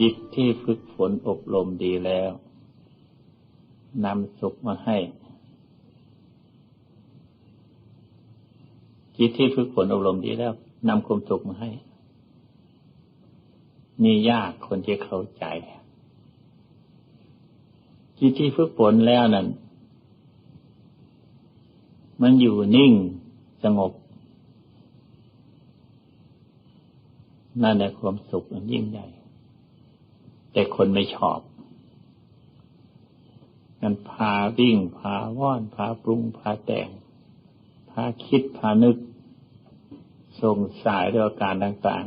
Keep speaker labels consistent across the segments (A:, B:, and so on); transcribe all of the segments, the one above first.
A: จิตที่ฝึกฝนอบรมดีแล้วนำสุขมาให้ จิตที่ฝึกฝนอบรมดีแล้วนำความสุขมาให้ นี่ยากคนจะเข้าใจ จิตที่ฝึกฝนแล้วนั้น มันอยู่นิ่งสงบนั่นแหละความสุขมันยิ่งใหญ่ แต่คนไม่ชอบมันพาวิ่ง พาว่อน พาปรุง พาแต่ง พาคิด พานึก ส่งสายด้วยอาการต่าง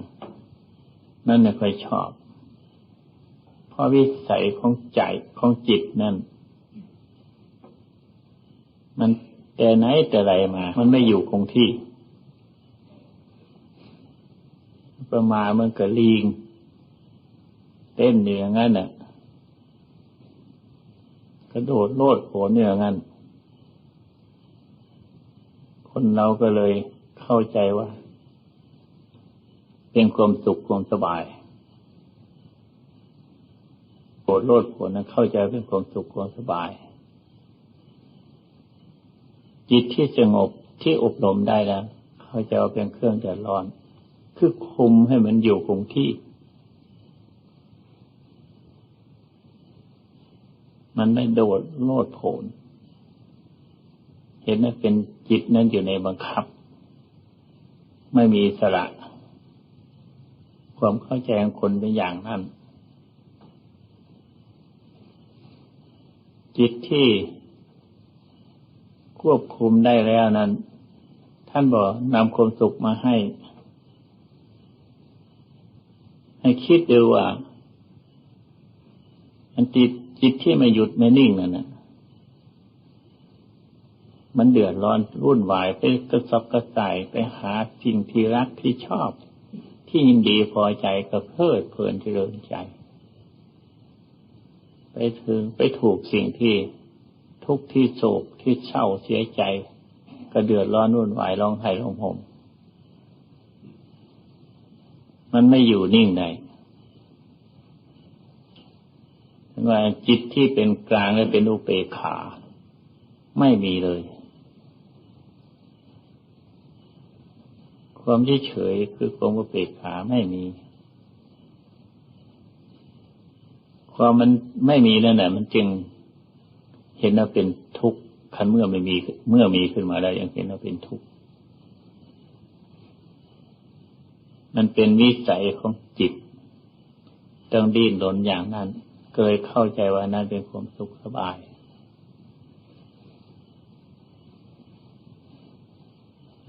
A: ๆ นั่นไม่ค่อยชอบ เพราะวิสัยของใจของจิตนั่น มันแต่ไหนแต่ไรมา มันไม่อยู่คงที่ ประมาณมันก็ลิง เต้นอย่างนั้นน่ะกระโดดโลดโผนอย่างนั้น คนเราก็เลยเข้าใจว่า เป็นความสุขความสบายโผดโลดโผนนั้นเข้าใจเป็นความสุขความสบาย จิตที่สงบที่อบรมได้แล้ว เข้าใจว่าเป็นเครื่องเดือดร้อน คือคุมให้มันอยู่คงที่ มันไม่โดดโลดโผนเห็นว่าเป็นจิตนั้นอยู่ในบังคับ ไม่มีสระความเข้าใจของคนเป็นอย่างนั้น จิตที่ควบคุมได้แล้วนั้น ท่านบอกนำความสุขมาให้ ให้คิดดูว่าอันติด จิตที่ไม่หยุดไม่นิ่งนั่นนะมันเดือดร้อนรุ่นวายไปกระสับกระส่ายไปหาสิ่งที่รักที่ชอบ ที่ยินดีพอใจก็เพลิดเพลินเจริญใจ ไปถึงไปถูกสิ่งที่ทุกที่โศกที่เศร้าเสียใจ ก็เดือดร้อนรุ่นวายร้องไห้ร้องห่มมันไม่อยู่นิ่งไหนว่า จิตที่เป็นกลางและเป็นอุเบกขา ไม่มีเลย ความเฉยคือความอุเบกขาไม่มี ความมันไม่มีนั่นแหละมันจึงเห็นว่าเป็นทุกข์คันเมื่อไม่มี เมื่อมีขึ้นมาแล้ยังเห็นว่าเป็นทุกข์มันเป็นวิสัยของจิต ต้องดิ้นรนอย่างนั้น เคยเข้าใจว่านั่นเป็นความสุขสบาย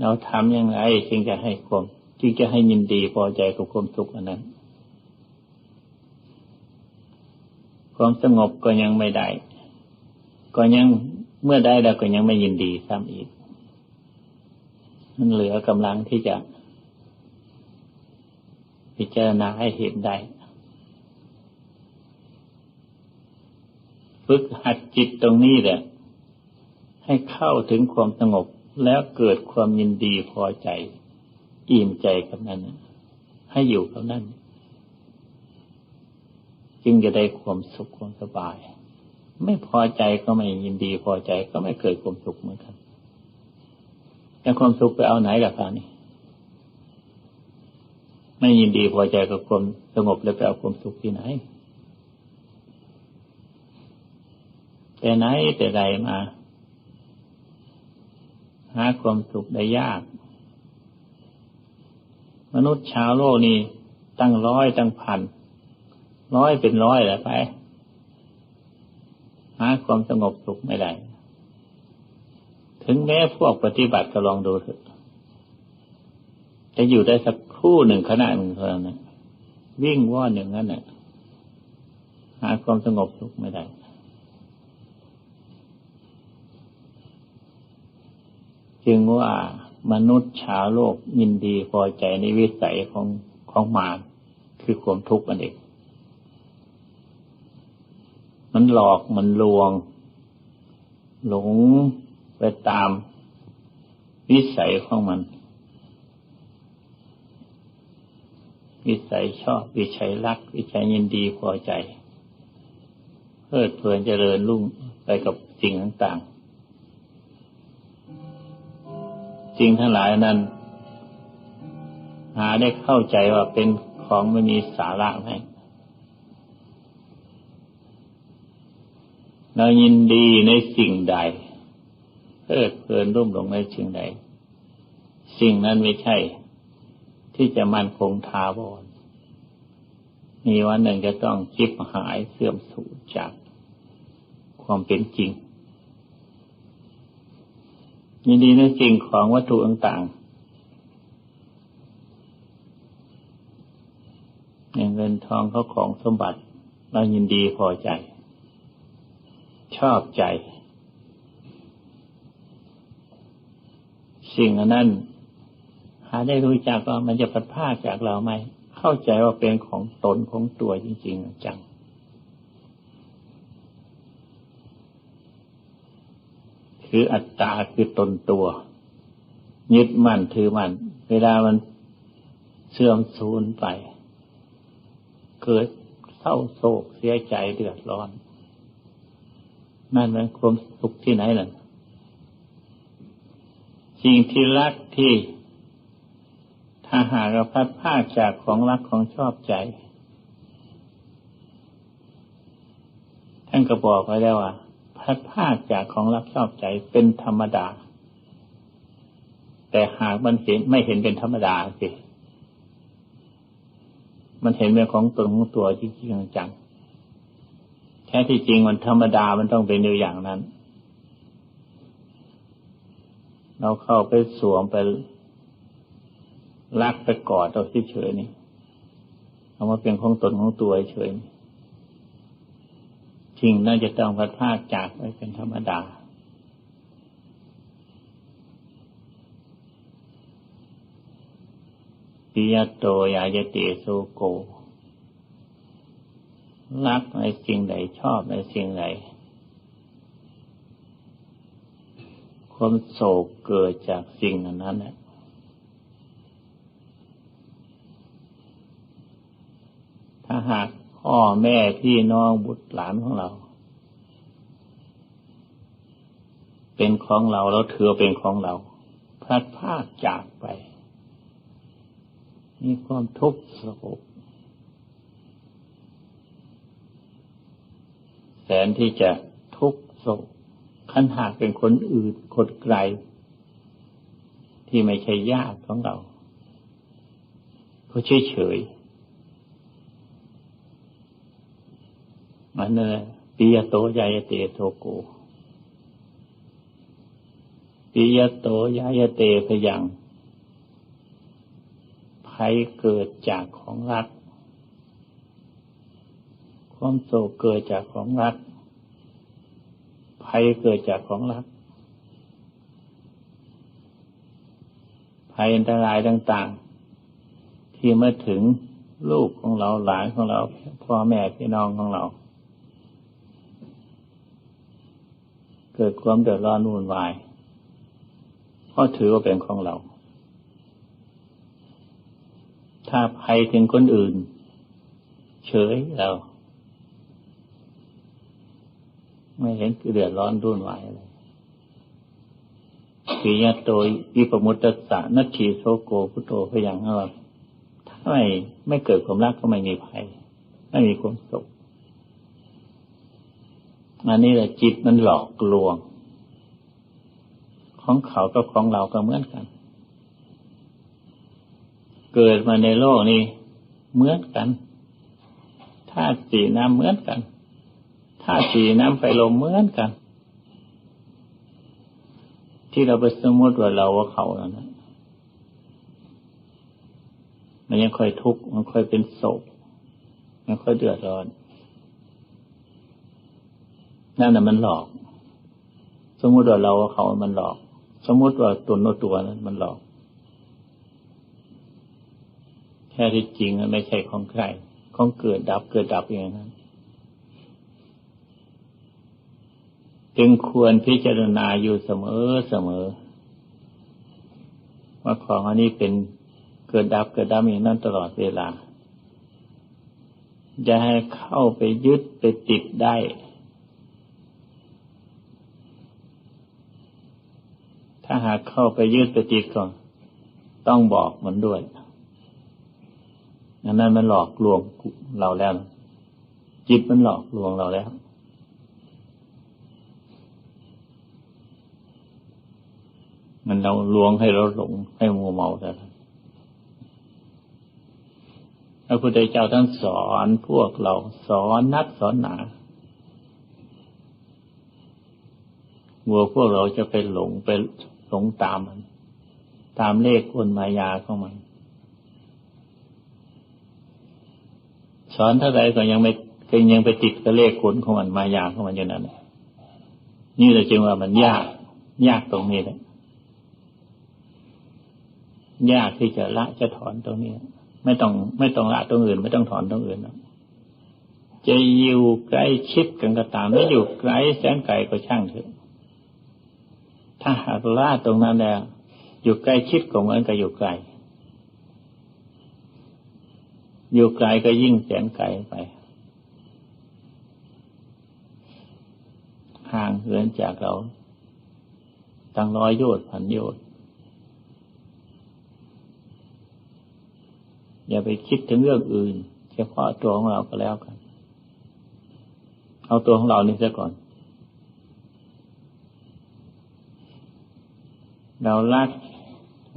A: เราทำยังไงจึงจะให้ความจึงจะให้ยินดีพอใจกับความสุขอันนั้น ความสงบก็ยังไม่ได้ ก็ยังเมื่อได้แล้วก็ยังไม่ยินดีซ้ำอีก มันเหลือกำลังที่จะพิจารณาให้เห็นได้ ฝึกหัดจิตตรงนี้แหละ ให้เข้าถึงความสงบแล้วเกิดความยินดีพอใจ อิ่มใจกับนั้นให้อยู่กับนั้น จึงจะได้ความสุขความสบาย ไม่พอใจก็ไม่ยินดีพอใจก็ไม่เกิดความสุขเหมือนกันแต่ความสุขไปเอาไหนล่ะคะนี่ไม่ยินดีพอใจกับความสงบแล้วไปเอาความสุขที่ไหน แต่ไหนแต่ใดมา หาความสุขได้ยาก มนุษย์ชาวโลกนี่ตั้งร้อยตั้งพัน ร้อยเป็นร้อยแหละไป หาความสงบสุขไม่ได้ ถึงแม้พวกปฏิบัติก็ลองดูเถอะจะอยู่ได้สักครู่หนึ่งขณะหนึ่งเท่านั้นวิ่งว่อนอย่างนั้นน่ะ หาความสงบสุขไม่ได้ จึงว่ามนุษย์ชาวโลกยินดีพอใจในวิสัยของของมารคือความทุกข์มันเองมันหลอกมันลวง หลงไปตามวิสัยของมัน วิสัยชอบ วิชัยรัก วิชัยยินดีพอใจ เพลิดเพลินเจริญรุ่งไปกับสิ่งต่างๆ สิ่งทั้งหลายนั้น หาได้เข้าใจว่าเป็นของไม่มีสาระไหมเรายินดีในสิ่งใดเพลิดเพลินรุ่มหลงในสิ่งใด สิ่งนั้นไม่ใช่ ที่จะมั่นคงทาวรมีวันหนึ่งจะต้องจิบหายเสื่อมสูญจากความเป็นจริง ยินดีในสิ่งของวัตถุต่างๆอย่างเงินทองเขาของสมบัติ เรายินดีพอใจ ชอบใจ สิ่งนั้น หาได้รู้จักว่ามันจะพัดพาจากเราไหม เข้าใจว่าเป็นของตนของตัวจริง ๆ จัง คืออัตตาคือตนตัว ยึดมั่นถือมั่นเวลามันเสื่อมสูญไป เกิดเศร้าโศกเสียใจเดือดร้อน นั่นเป็นความสุขที่ไหนล่ะสิ่งที่รักที่ถ้าหากเราพัดผ้าจากของรักของชอบใจ ท่านก็บอกไว้แล้วว่า พัดพาจากของรักชอบใจเป็นธรรมดา แต่หากมันเห็นไม่เห็นเป็นธรรมดาสิ มันเห็นเป็นของตนของตัวจริงจังแท้ที่จริงมันธรรมดามันต้องเป็นอย่างนั้น เราเข้าไปสวมไปรักไปกอดเราเฉยๆนี่เอามาเป็นของตนของตัวเฉยๆ สิ่งนั้นจะต้องพัดพาจากไปเป็นธรรมดา ปิยโตยายเตโซโก รักในสิ่งใดชอบในสิ่งใดความโศกเกิดจากสิ่งนั้นแหละถ้าหาก พ่อแม่พี่น้องบุตรหลานของเรา เป็นของเราแล้วเธอเป็นของเราพลัดพากจากไป มีความทุกข์โศกแสนที่จะทุกข์โศกขันหากเป็นคนอื่นคนไกล ที่ไม่ใช่ญาติของเราเฉยเฉยันเลยปิยโตยายเตโทโกปิยโตยายเตพยังภัยเกิดจากของรัก ความโศกเกิดจากของรัก ภัยเกิดจากของรัก ภัยอันตรายต่างๆ ที่มาถึงลูกของเราหลานของเรา พ่อแม่พี่น้องของเรา เกิดความเดือดร้อนวุ่นวายเพราะถือว่าเป็นของเรา ถ้าภัยถึงคนอื่น เฉยเรา ไม่เห็นเดือดร้อนรุ่นวายเลยปิยโตวิปมุตตสะนัตถีโสโกพุโตพยังว่าถ้าไม่ไม่เกิดความรักก็ไม่มีภัย ไม่มีความสุข อันนี้แหละจิตมันหลอกลวง ของเขากับของเราก็เหมือนกัน เกิดมาในโลกนี้เหมือนกันธาตุสีน้ำเหมือนกันธาตุสีน้ำไฟลมเหมือนกัน ที่เราไปสมมติว่าเราว่าเขาแล้วนะมันยังค่อยทุกข์มันค่อยเป็นโศกมันค่อยเดือดร้อน นั่นแหะมันหลอก สมมุติว่าเราเขามันหลอก สมมุติว่าตัวโนตัวนั้นมันหลอกแค่ที่จริงมันไม่ใช่ของใคร ของเกิดดับเกิดดับอย่างนั้น จึงควรพิจารณาอยู่เสมอเสมอ ว่าของอันนี้เป็นเกิดดับเกิดดับอย่างนั้นตลอดเวลา จะให้เข้าไปยึดไปติดได้ ถ้าหากเข้าไปยึดไปติดก่อนต้องบอกมันด้วยอันนั้นมันหลอกลวงเราแล้ว จิตมันหลอกลวงเราแล้วมันเราลวงให้เราหลงให้มัวเมาแต่พระพุทธเจ้าท่านสอนพวกเราสอนนักสอนหนาวัวพวกเราจะไปหลงไป หลงตามมัน ตามเลขคนมายาของมัน สอนเท่าไรก็ยังไม่ก็ยังไปติดกับเลขคนของมันมายาของมันอยู่นั่นนี่เลยจึงว่ามันยาก ยากตรงนี้เลยยากที่จะละจะถอนตรงนี้ ไม่ต้อง ไม่ต้องละตรงอื่น ไม่ต้องถอนตรงอื่นนะจะอยู่ใกล้ชิดกันก็ตามไม่อยู่ไกลแสนไกลก็ช่างเถอะ ถ้าหากละตรงนั้นแล้ว อยู่ใกล้ชิดก็เหมือนกับอยู่ไกล อยู่ไกลก็ยิ่งแสนไกลไปห่างเหินจากเราตั้งร้อยโยชน์พันโยชน์อย่าไปคิดถึงเรื่องอื่น เฉพาะตัวของเราก็แล้วกัน เอาตัวของเรานี่ซะก่อน เรารัก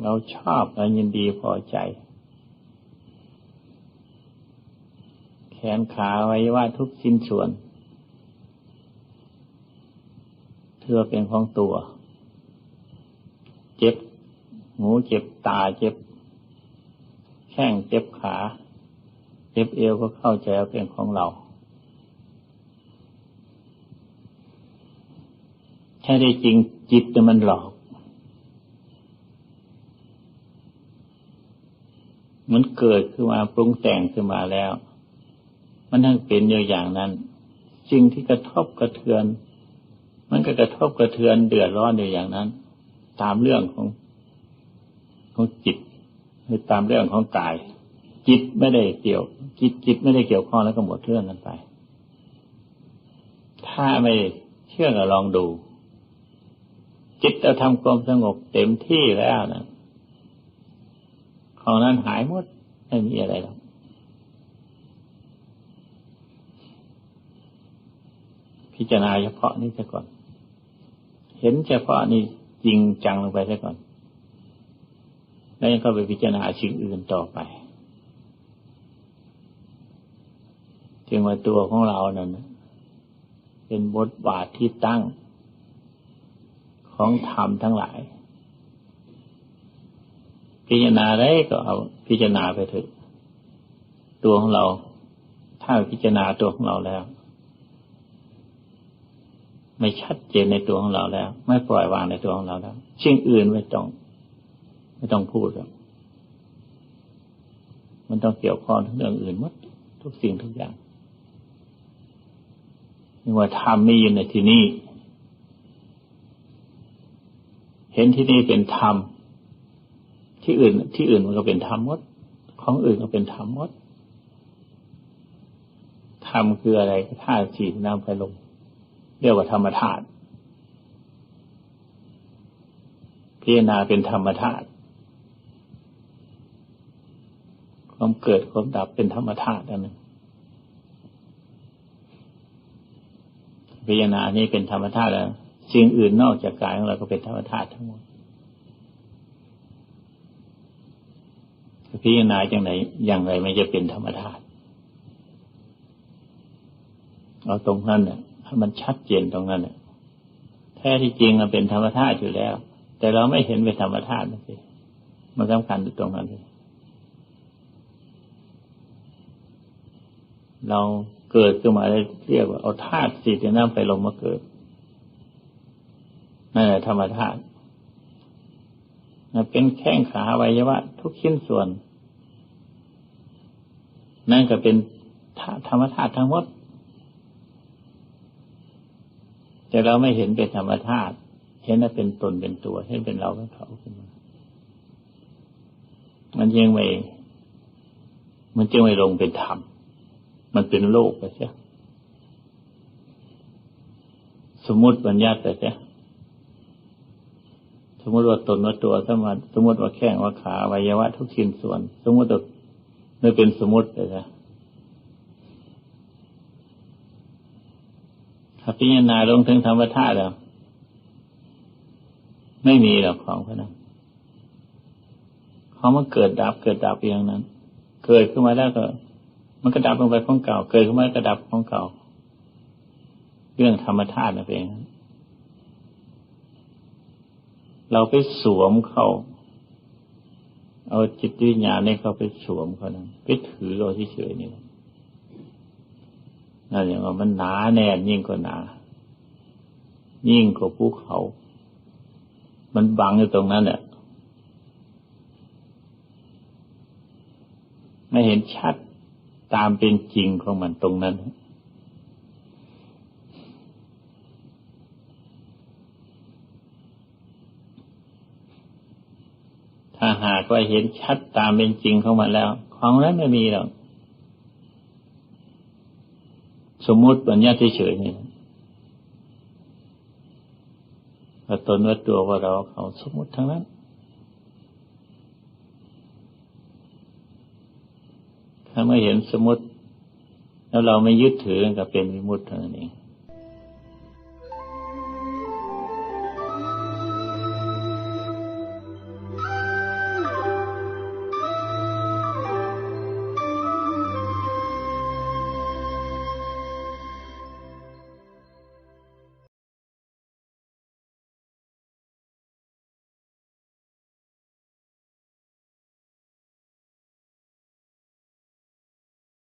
A: เราชอบเรายินดีพอใจ แขนขาไว้ว่าทุกชิ้นส่วนเธอเป็นของตัว เจ็บหูเจ็บตาเจ็บ แข้งเจ็บขา เจ็บเอวก็เข้าใจว่าเป็นของเราแค่ได้จริงจิตมันหลอก มันเกิดขึ้นมาปรุงแต่งขึ้นมาแล้ว มันทั้งเป็นอยู่อย่างนั้น สิ่งที่กระทบกระเทือน มันก็กระทบกระเทือนเดือดร้อนอยู่อย่างนั้น ตามเรื่องของของจิตคือตามเรื่องของกาย จิตไม่ได้เกี่ยว จิตจิตไม่ได้เกี่ยวข้องแล้วก็หมดเรื่องกันไป ถ้าไม่เชื่อก็ลองดู จิตเราทำความสงบเต็มที่แล้วนะ ของนั้นหายหมดไม่มีอะไรหรอกพิจารณาเฉพาะนี้ซะก่อน เห็นเฉพาะนี้จริงจังลงไปซะก่อน แล้วยังเข้าไปพิจารณาสิ่งอื่นต่อไปจึงว่าตัวของเรานั้นเป็นบทบาทที่ตั้งของธรรมทั้งหลาย พิจารณาได้ก็เอาพิจารณาไปเถอะตัวของเรา ถ้าพิจารณาตัวของเราแล้ว ไม่ชัดเจนในตัวของเราแล้ว ไม่ปล่อยวางในตัวของเราแล้วสิ่งอื่นไม่ต้อง ไม่ต้องพูดหรอกมันต้องเกี่ยวข้องทั้งเรื่องอื่นหมดทุกสิ่งทุกอย่างนี่ว่าธรรมมีอยู่ในที่นี้ เห็นที่นี่เป็นธรรม ที่อื่น ที่อื่นมันก็เป็นธรรมหมด ของอื่นก็เป็นธรรมหมดธรรมคืออะไรธาตุสี่น้ำไฟลมเรียกว่าธรรมธาตุพิจารณาเป็นธรรมธาตุความเกิดความดับเป็นธรรมธาตุอันหนึ่งพิจารณานี้เป็นธรรมธาตุแล้วสิ่งอื่นนอกจากกายของเราก็เป็นธรรมธาตุทั้งหมด พิจารณาอย่างไหนอย่างไรไม่จะเป็นธรรมธาตุเอาตรงนั้นเนี่ยให้มันชัดเจนตรงนั้นเนี่ยแท้ที่จริงมันเป็นธรรมธาตุอยู่แล้ว แต่เราไม่เห็นเป็นธรรมธาตุนะสิมันสำคัญอยู่ตรงนั้นเลยเราเกิดขึ้นมาได้เรียกว่าเอาธาตุสี่น้ำไปลงมาเกิดนั่นแหละธรรมธาตุเป็นแข้งขาวัยวะ ทุกชิ้นส่วน นั่นก็เป็นธรรมธาตุทั้งหมด แต่เราไม่เห็นเป็นธรรมธาตุเห็นว่าเป็นตนเป็นตัว เห็นเป็นเราเป็นเขาขึ้นมามันยังไม่ มันจึงไม่ลงเป็นธรรม มันเป็นโลกไปเสียสมมติบัญญัติไปเสียสมมติว่าตนว่าตัวสมมติสมมติว่าแข้งว่าขาวัยวะทุกชิ้นส่วน สมมติว่า ไม่เป็นสมมติไปเสียถ้าพิจารณาลงถึงธรรมธาตุแล้ว ไม่มีหรอกของพวกนั้นของมันเกิดดับเกิดดับอย่างนั้น เกิดขึ้นมาแล้วก็ มันก็ดับลงไปของเก่า เกิดขึ้นมาก็ดับของเก่า เรื่องธรรมธาตุนั่นเอง เราไปสวมเขา เอาจิตวิญญาณนี่เข้าไปสวมเขานั้นไปถือเราเฉยๆนี่นั่นอย่างว่ามันหนาแน่นยิ่งกว่าหนา ยิ่งกว่าภูเขา มันบังอยู่ตรงนั้นแหละไม่เห็นชัดตามเป็นจริงของมันตรงนั้น ถ้า หากว่าเห็นชัดตามเป็นจริงของมันแล้ว ของนั้นไม่มีหรอกสมมุติปัญญาเฉยๆนี่ว่าตนว่าตัวว่าเราเขาสมมุติทั้งนั้น ถ้าไม่เห็นสมมติ แล้วเราไม่ยึดถือก็เป็นวิมุตติเท่านั้นเอง